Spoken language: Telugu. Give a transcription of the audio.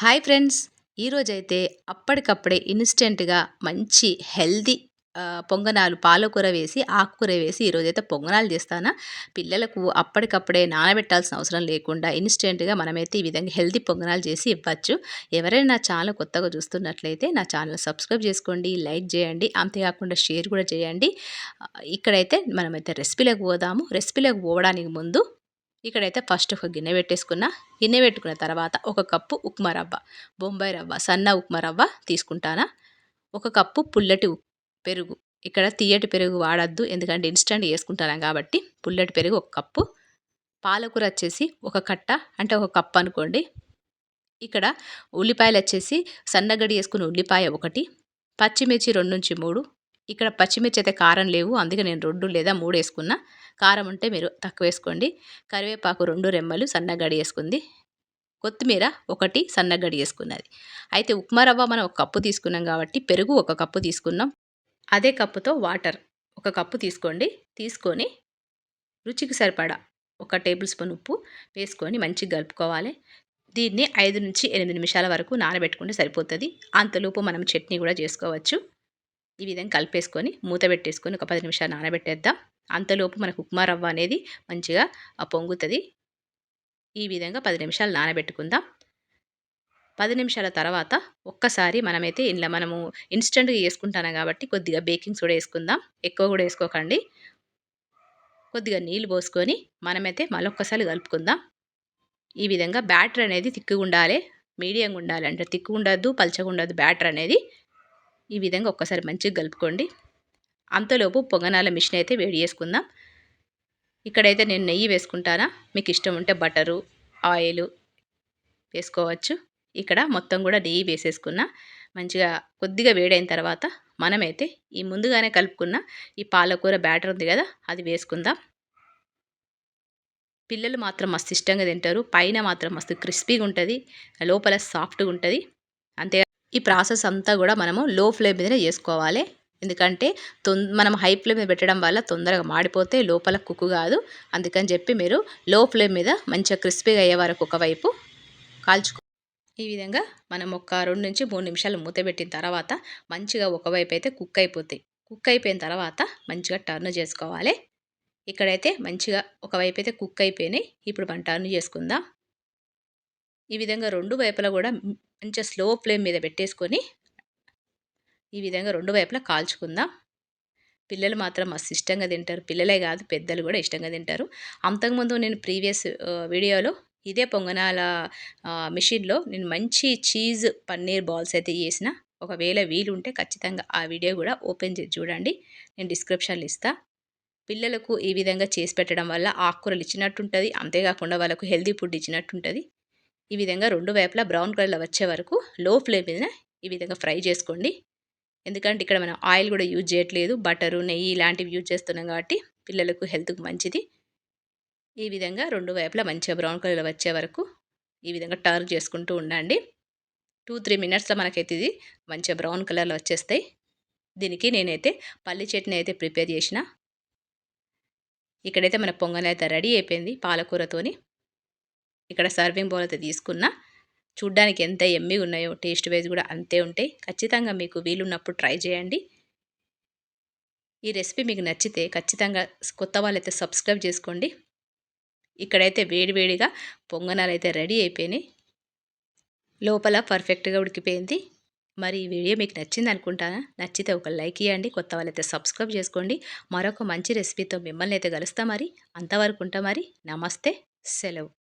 Hi friends. ఈరోజైతే అప్పటికప్పుడే ఇన్స్టెంట్గా మంచి హెల్దీ పొంగనాలు పాలకూర వేసి ఆకుకూర వేసి ఈరోజైతే పొంగనాలు చేస్తానా. పిల్లలకు అప్పటికప్పుడే నానబెట్టాల్సిన అవసరం లేకుండా ఇన్స్టెంట్గా మనమైతే ఈ విధంగా హెల్దీ పొంగనాలు చేసి ఇవ్వచ్చు. ఎవరైనా నా ఛానల్ కొత్తగా చూస్తున్నట్లయితే నా ఛానల్ సబ్స్క్రైబ్ చేసుకోండి లైక్ చేయండి అంతేకాకుండా షేర్ కూడా చేయండి. ఇక్కడైతే మనమైతే రెసిపీలకు పోదాము. రెసిపీలకు పోవడానికి ముందు ఇక్కడైతే ఫస్ట్ ఒక గిన్నె పెట్టేసుకున్న. గిన్నె పెట్టుకున్న తర్వాత ఒక కప్పు ఉప్మా రవ్వ బొంబాయి రవ్వ సన్న ఉప్మా రవ్వ తీసుకుంటానా. ఒక కప్పు పుల్లటి పెరుగు. ఇక్కడ తీయటి పెరుగు వాడద్దు ఎందుకంటే ఇన్స్టెంట్ వేసుకుంటాను కాబట్టి పుల్లటి పెరుగు ఒక కప్పు. పాలకూర వచ్చేసి ఒక కట్ట అంటే ఒక కప్పు అనుకోండి. ఇక్కడ ఉల్లిపాయలు వచ్చేసి సన్నగడి వేసుకున్న ఉల్లిపాయ ఒకటి పచ్చిమిర్చి రెండు నుంచి మూడు ఇక్కడ పచ్చిమిర్చి అయితే కారం లేవు. అందుకే నేను రెండు లేదా మూడు వేసుకున్నా. కారం ఉంటే మీరు తక్కువ వేసుకోండి. కరివేపాకు రెండు రెమ్మలు సన్నగడి వేసుకుంది. కొత్తిమీర ఒకటి సన్నగడి వేసుకున్నది. అయితే ఉప్మా రవ్వ మనం ఒక కప్పు తీసుకున్నాం కాబట్టి పెరుగు ఒక కప్పు తీసుకున్నాం. అదే కప్పుతో వాటర్ ఒక కప్పు తీసుకోండి. తీసుకొని రుచికి సరిపడా ఒక టేబుల్ స్పూన్ ఉప్పు వేసుకొని మంచిగా కలుపుకోవాలి. దీన్ని ఐదు నుంచి ఎనిమిది నిమిషాల వరకు నానబెట్టుకుంటే సరిపోతుంది. అంతలోపు మనం చట్నీ కూడా చేసుకోవచ్చు. ఈ విధంగా కలిపేసుకొని మూత పెట్టేసుకొని ఒక పది నిమిషాలు నానబెట్టేద్దాం. అంతలోపు మనకు ఉప్మా రవ్వ అనేది మంచిగా పొంగుతుంది. ఈ విధంగా పది నిమిషాలు నానబెట్టుకుందాం. పది నిమిషాల తర్వాత ఒక్కసారి మనమైతే ఇంట్లో మనము ఇన్స్టెంట్గా వేసుకుంటాను కాబట్టి కొద్దిగా బేకింగ్ సోడా వేసుకుందాం. ఎక్కువ కూడా వేసుకోకండి. కొద్దిగా నీళ్ళు పోసుకొని మనమైతే మళ్ళొక్కసారి కలుపుకుందాం. ఈ విధంగా బ్యాటర్ అనేది తిక్కుగా ఉండాలి. మీడియంగా ఉండాలి. అంటే తిక్కు ఉండద్దు పలచగా ఉండద్దు బ్యాటర్ అనేది. ఈ విధంగా ఒక్కసారి మంచిగా కలుపుకోండి. అంతలోపు పొంగనాల మిషన్ అయితే వేడి చేసుకుందాం. ఇక్కడైతే నేను నెయ్యి వేసుకుంటానా? మీకు ఇష్టం ఉంటే బటరు ఆయిల్ వేసుకోవచ్చు. ఇక్కడ మొత్తం కూడా నెయ్యి వేసేసుకున్న. మంచిగా కొద్దిగా వేడైన తర్వాత మనమైతే ఈ ముందుగానే కలుపుకున్న ఈ పాలకూర బ్యాటర్ ఉంది కదా అది వేసుకుందాం. పిల్లలు మాత్రం మస్తు ఇష్టంగా తింటారు. పైన మాత్రం మస్తు క్రిస్పీగా ఉంటుంది. లోపల సాఫ్ట్గా ఉంటుంది. అంతే ఈ ప్రాసెస్ అంతా కూడా మనము లో ఫ్లేమ్ మీదనే చేసుకోవాలి. ఎందుకంటే తొం మనం హై ఫ్లేమ్ మీద పెట్టడం వల్ల తొందరగా మాడిపోతే లోపల కుక్కు కాదు. అందుకని చెప్పి మీరు లో ఫ్లేమ్ మీద మంచిగా క్రిస్పీగా అయ్యే వరకు ఒకవైపు కాల్చుకో ఈ విధంగా మనం ఒక రెండు నుంచి మూడు నిమిషాలు మూత పెట్టిన తర్వాత మంచిగా ఒకవైపు అయితే కుక్ అయిపోతాయి. కుక్ అయిపోయిన తర్వాత మంచిగా టర్న్ చేసుకోవాలి. ఇక్కడైతే మంచిగా ఒకవైపు అయితే కుక్ అయిపోయినాయి. ఇప్పుడు మనం టర్న్ చేసుకుందాం. ఈ విధంగా రెండు వైపులా కూడా మంచిగా స్లో ఫ్లేమ్ మీద పెట్టేసుకొని ఈ విధంగా రెండు వైపులా కాల్చుకుందాం. పిల్లలు మాత్రం మస్తు ఇష్టంగా తింటారు. పిల్లలే కాదు పెద్దలు కూడా ఇష్టంగా తింటారు. అంతకుముందు నేను ప్రీవియస్ వీడియోలో ఇదే పొంగనాల మిషన్లో నేను మంచి చీజ్ పన్నీర్ బాల్స్ అయితే చేసిన. ఒకవేళ వీలు ఉంటే ఖచ్చితంగా ఆ వీడియో కూడా ఓపెన్ చేసి చూడండి. నేను డిస్క్రిప్షన్లు ఇస్తా. పిల్లలకు ఈ విధంగా చేసి పెట్టడం వల్ల ఆకుకూరలు ఇచ్చినట్టుంటుంది. అంతేకాకుండా వాళ్ళకు హెల్తీ ఫుడ్ ఇచ్చినట్టుంటుంది. ఈ విధంగా రెండు వైపులా బ్రౌన్ కలర్లో వచ్చే వరకు లో ఫ్లేమ్ మీద ఈ విధంగా ఫ్రై చేసుకోండి. ఎందుకంటే ఇక్కడ మనం ఆయిల్ కూడా యూజ్ చేయట్లేదు బటరు నెయ్యి ఇలాంటివి యూజ్ చేస్తున్నాం కాబట్టి పిల్లలకు హెల్త్కు మంచిది. ఈ విధంగా రెండు వైపులా మంచిగా బ్రౌన్ కలర్లో వచ్చే వరకు ఈ విధంగా టర్న్ చేసుకుంటూ ఉండండి. టూ త్రీ మినిట్స్లో మనకైతే ఇది మంచిగా బ్రౌన్ కలర్లో వచ్చేస్తాయి. దీనికి నేనైతే పల్లి చట్నీ అయితే ప్రిపేర్ చేసిన. ఇక్కడైతే మన పొంగల్ అయితే రెడీ అయిపోయింది పాలకూరతోని. ఇక్కడ సర్వింగ్ బౌల్ అయితే తీసుకున్నా. చూడ్డానికి ఎంత ఎమ్మిగా ఉన్నాయో టేస్ట్ వైజ్ కూడా అంతే ఉంటాయి. ఖచ్చితంగా మీకు వీలున్నప్పుడు ట్రై చేయండి. ఈ రెసిపీ మీకు నచ్చితే ఖచ్చితంగా కొత్త వాళ్ళైతే సబ్స్క్రైబ్ చేసుకోండి. ఇక్కడైతే వేడివేడిగా పొంగనాలు అయితే రెడీ అయిపోయినాయి. లోపల పర్ఫెక్ట్గా ఉడికిపోయింది. మరి ఈ వీడియో మీకు నచ్చింది అనుకుంటానా? నచ్చితే ఒక లైక్ ఇవ్వండి కొత్త వాళ్ళైతే సబ్స్క్రైబ్ చేసుకోండి. మరొక మంచి రెసిపీతో మిమ్మల్ని అయితే కలుస్తా మరి. అంతవరకు ఉంటా మరి. నమస్తే. సెలవు.